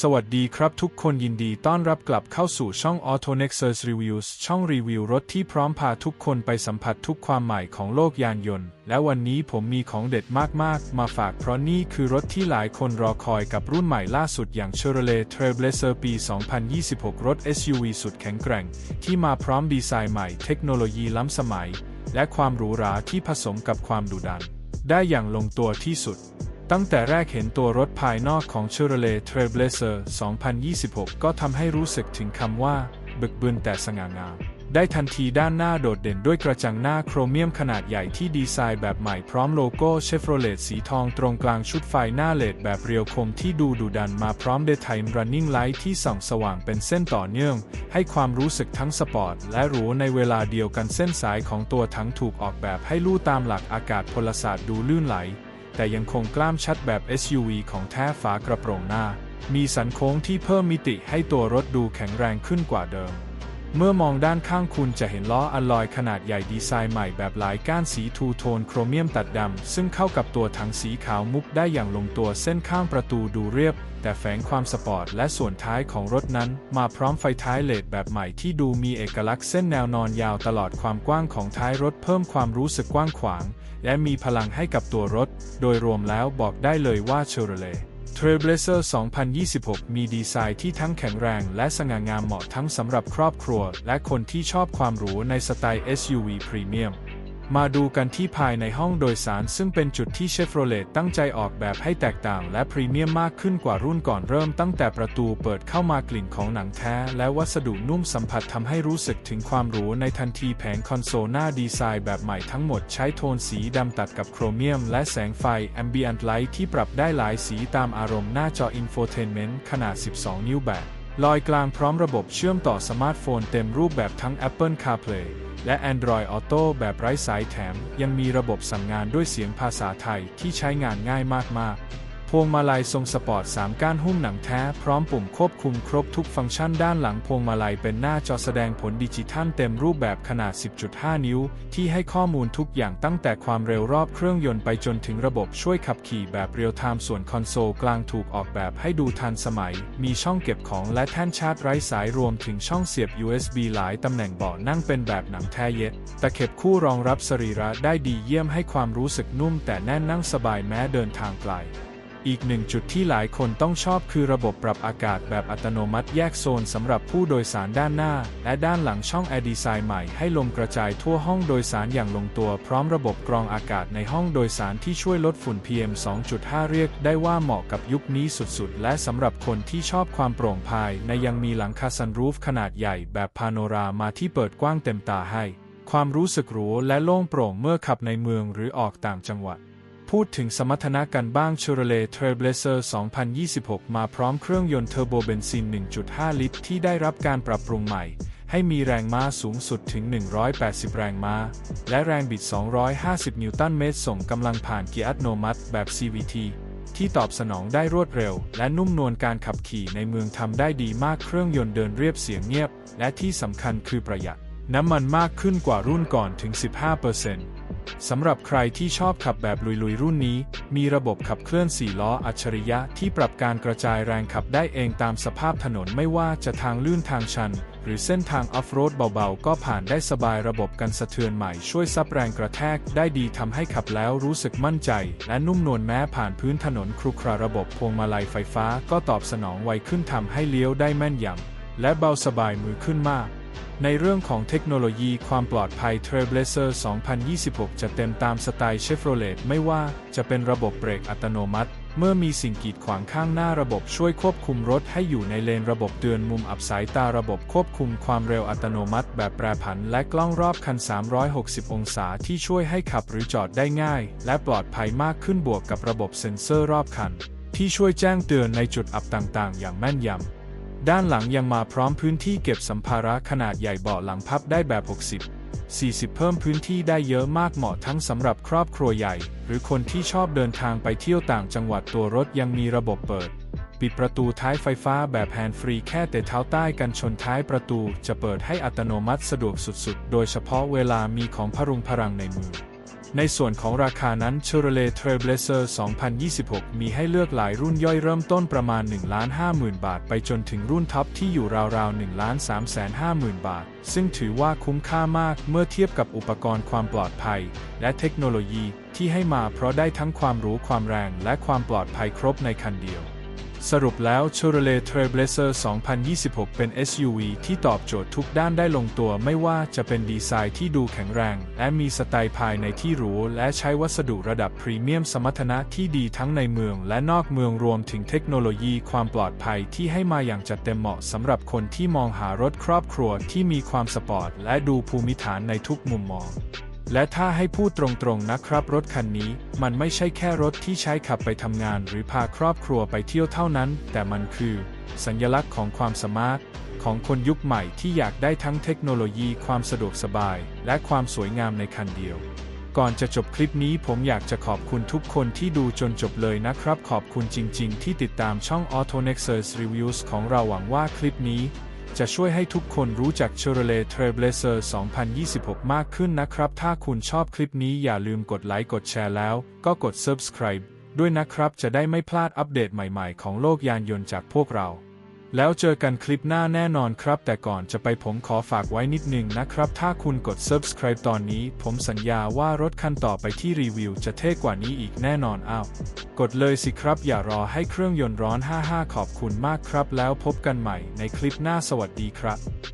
สวัสดีครับทุกคนยินดีต้อนรับกลับเข้าสู่ช่อง AutoNexus Reviews ช่องรีวิวรถที่พร้อมพาทุกคนไปสัมผัสทุกความใหม่ของโลกยานยนต์ และวันนี้ผมมีของเด็ดมากๆ มาฝากเพราะนี่คือรถที่หลายคนรอคอยกับรุ่นใหม่ล่าสุดอย่าง Chevrolet Trailblazer ปี 2026 รถ SUV สุดแข็งแกร่ง ที่มาพร้อมดีไซน์ใหม่เทคโนโลยีล้ำสมัย และความหรูหราที่ผสมกับความดุดัน ได้อย่างลงตัวที่สุด ตั้งแต่แรกเห็นตัวรถภายนอกของ Chevrolet Trailblazer 2026 ก็ทำให้รู้สึกถึงคำว่า บึกบึนแต่สง่างาม ได้ทันทีด้านหน้าโดดเด่นด้วยกระจังหน้าโครเมียมขนาดใหญ่ที่ดีไซน์แบบใหม่พร้อมโลโก้ Chevrolet สีทองตรงกลางชุดไฟหน้าเลดแบบเรียวคมที่ดูดุดันมาพร้อม Daytime Running Light ที่ส่องสว่างเป็นเส้นต่อเนื่อง ให้ความรู้สึกทั้งสปอร์ตและหรูในเวลาเดียวกันเส้นสายของตัวถังถูกออกแบบให้ลู่ตามหลักอากาศพลศาสตร์ดูลื่นไหล แต่ยังคงกล้ามชัดแบบ SUV ของแท้ฝากระโปรงหน้า มีสันโค้งที่เพิ่มมิติให้ตัวรถดูแข็งแรงขึ้นกว่าเดิม เมื่อมองด้านข้างคุณจะเห็นล้ออะลอยขนาดใหญ่ดีไซน์ใหม่แบบหลายก้านสีทูโทนโครเมียมตัดดำ ซึ่งเข้ากับตัวถังสีขาวมุกได้อย่างลงตัวเส้นข้างประตูดูเรียบ แต่แฝงความสปอร์ตและส่วนท้ายของรถนั้น มาพร้อมไฟท้ายเลดแบบใหม่ที่ดูมีเอกลักษณ์เส้นแนวนอนยาวตลอดความกว้างของท้ายรถเพิ่มความรู้สึกกว้างขวาง และมีพลังให้กับตัวรถ โดยรวมแล้วบอกได้เลยว่าเชอร์เล Trailblazer 2026 มีดีไซน์ที่ทั้งแข็งแรงและสง่างามเหมาะทั้งสำหรับครอบครัว และคนที่ชอบความหรูในสไตล์ SUV พรีเมียม มาดูกันที่ภายในห้องโดยสารซึ่งเป็นจุดที่เชฟโรเลตตั้งใจออกแบบให้แตกต่างและพรีเมียมมากขึ้นกว่ารุ่นก่อนเริ่มตั้งแต่ประตูเปิดเข้ามากลิ่นของหนังแท้ และวัสดุนุ่มสัมผัสทำให้รู้สึกถึงความหรูในทันทีแผงคอนโซลหน้าดีไซน์แบบใหม่ทั้งหมดใช้โทนสีดำตัดกับโครเมียม และแสงไฟ Ambient Light ที่ปรับได้หลายสีตามอารมณ์หน้าจอ Infotainment ขนาด 12 นิ้วแบบ ลอยกลางพร้อมระบบเชื่อมต่อสมาร์ทโฟนเต็มรูปแบบทั้ง Apple CarPlay และ Android Auto แบบไร้สายแถม ยังมีระบบสั่งงานด้วยเสียงภาษาไทยที่ใช้งานง่ายมากๆ พวงมาลัยทรงสปอร์ต 3 ก้านหุ้มหนังแท้ พร้อมปุ่มควบคุมครบทุกฟังก์ชันด้านหลังพวงมาลัยเป็นหน้าจอแสดงผลดิจิทัลเต็มรูปแบบขนาด 10.5 นิ้ว ที่ให้ข้อมูลทุกอย่างตั้งแต่ความเร็วรอบเครื่องยนต์ไปจนถึงระบบช่วยขับขี่แบบเรียลไทม์ส่วนคอนโซลกลางถูกออกแบบให้ดูทันสมัย มีช่องเก็บของและแท่นชาร์จไร้สายรวมถึงช่องเสียบ USB หลายตำแหน่งเบาะนั่งเป็นแบบหนังแท้เย็ดตะเข็บคู่รองรับสรีระได้ดีเยี่ยมให้ความรู้สึกนุ่มแต่แน่นนั่งสบายแม้เดินทางไกล อีกหนึ่งจุดที่หลายคนต้องชอบคือระบบปรับอากาศแบบอัตโนมัติแยกโซนสำหรับผู้โดยสารด้านหน้า และด้านหลังช่องแอร์ดีไซน์ใหม่ให้ลมกระจายทั่วห้องโดยสารอย่างลงตัว พร้อมระบบกรองอากาศในห้องโดยสารที่ช่วยลดฝุ่น PM 2.5 เรียกได้ว่าเหมาะกับยุคนี้สุดๆ และสำหรับคนที่ชอบความโปร่งภายในยังมีหลังคาซันรูฟขนาดใหญ่แบบพาโนรามาที่เปิดกว้างเต็มตาให้ ความรู้สึกหรูและโล่งโปร่งเมื่อขับในเมืองหรือออกต่างจังหวัด พูดถึงสมรรถนะกันบ้าง Chevrolet Trailblazer 2026 มาพร้อมเครื่องยนต์เทอร์โบเบนซิน 1.5 ลิตร ที่ได้รับการปรับปรุงใหม่ ให้มีแรงม้าสูงสุดถึง 180 แรงม้า และแรงบิด 250 นิวตันเมตร ส่งกำลังผ่านเกียร์อัตโนมัติแบบ CVT ที่ตอบสนองได้รวดเร็ว และนุ่มนวลการขับขี่ในเมืองทำได้ดีมากเครื่องยนต์เดินเรียบเสียงเงียบ และที่สำคัญคือประหยัด น้ำมันมากขึ้นกว่ารุ่นก่อนถึง 15% สำหรับใครที่ชอบขับแบบลุยๆ รุ่นนี้ มีระบบขับเคลื่อน 4 ล้ออัจฉริยะที่ปรับการกระจายแรงขับได้เองตามสภาพถนนไม่ว่าจะทางลื่นทางชัน หรือเส้นทางออฟโรดเบาๆ ก็ผ่านได้สบายระบบกันสะเทือนใหม่ช่วยซับแรงกระแทกได้ดีทำให้ขับแล้วรู้สึกมั่นใจ และนุ่มนวลแม้ผ่านพื้นถนนครุขระระบบพวงมาลัยไฟฟ้าก็ตอบสนองไวขึ้นทำให้เลี้ยวได้แม่นยำและเบาสบายมือขึ้นมาก ในเรื่องของเทคโนโลยีความปลอดภัย Trailblazer 2026 จะเต็มตามสไตล์ Chevrolet ไม่ว่าจะเป็นระบบเบรกอัตโนมัติ เมื่อมีสิ่งกีดขวางข้างหน้าระบบช่วยควบคุมรถให้อยู่ในเลนระบบเตือนมุมอับสายตาระบบควบคุมความเร็วอัตโนมัติ แบบแปรผันและกล้องรอบคัน 360 องศาที่ช่วยให้ขับหรือจอดได้ง่าย และปลอดภัยมากขึ้นบวกกับระบบเซ็นเซอร์รอบคัน ที่ช่วยแจ้งเตือนในจุดอับต่างๆ อย่างแม่นยำ ด้านหลังยังมาพร้อมพื้นที่เก็บสัมภาระขนาดใหญ่เบาะหลังพับได้แบบ 60 40 เพิ่มพื้นที่ได้เยอะมากเหมาะทั้งสำหรับครอบครัวใหญ่ หรือคนที่ชอบเดินทางไปเที่ยวต่างจังหวัดตัวรถยังมีระบบเปิด ปิดประตูท้ายไฟฟ้าแบบแฮนด์ฟรีแค่แต่เท้าใต้กันชนท้ายประตูจะเปิดให้อัตโนมัติสะดวกสุดๆ โดยเฉพาะเวลามีของพรุงพรังในมือ ในส่วนของราคานั้น Chevrolet Trailblazer 2026 มีให้เลือกหลายรุ่นย่อยเริ่มต้นประมาณ 1 50,000บาท ไปจนถึงรุ่นท็อปที่อยู่ราวๆ 1 3 50,000 บาท ซึ่งถือว่าคุ้มค่ามากเมื่อเทียบกับอุปกรณ์ความปลอดภัย และเทคโนโลยีที่ให้มาเพราะได้ทั้งความหรู้ความแรงและความปลอดภัยครบในคันเดียว สรุปแล้ว Chevrolet Trailblazer 2026 เป็น SUV ที่ตอบโจทย์ทุกด้านได้ลงตัวไม่ว่าจะเป็นดีไซน์ที่ดูแข็งแรง และมีสไตล์ภายในที่หรู และใช้วัสดุระดับพรีเมียมสมรรถนะที่ดีทั้งในเมือง และนอกเมืองรวมถึงเทคโนโลยีความปลอดภัยที่ให้มาอย่างจัดเต็มเหมาะสำหรับคนที่มองหารถครอบครัวที่มีความสปอร์ตและดูภูมิฐานในทุกมุมมอง และถ้าให้พูดตรงๆนะครับ รถคันนี้มันไม่ใช่แค่รถที่ใช้ขับไปทำงาน หรือพาครอบครัวไปเที่ยวเท่านั้น แต่มันคือ สัญลักษณ์ของความสมาร์ทของคนยุคใหม่ที่อยากได้ทั้งเทคโนโลยีความสะดวกสบาย และความสวยงามในคันเดียว ก่อนจะจบคลิปนี้ผมอยากจะขอบคุณทุกคนที่ดูจนจบเลยนะครับ ขอบคุณจริง ๆ ที่ติดตามช่อง Auto Nexus Reviews ของเราหวังว่าคลิปนี้ จะช่วยให้ทุกคนรู้จัก Chevrolet Trailblazer 2026 มากขึ้นนะครับ ถ้าคุณชอบคลิปนี้อย่าลืมกดไลค์กดแชร์แล้ว ก็กด Subscribe ด้วยนะครับ จะได้ไม่พลาดอัปเดตใหม่ๆ ของโลกยานยนต์จากพวกเรา แล้วเจอกันคลิปหน้าแน่นอนครับ แต่ก่อนจะไปผมขอฝากไว้นิดนึงนะครับ ถ้าคุณกด Subscribe ตอนนี้ ผมสัญญาว่ารถคันต่อไปที่รีวิวจะเท่กว่านี้อีกแน่นอนอ้าวกดเลยสิครับ อย่ารอให้เครื่องยนต์ร้อน 55 ขอบคุณมากครับ แล้วพบกันใหม่ในคลิปหน้าสวัสดีครับ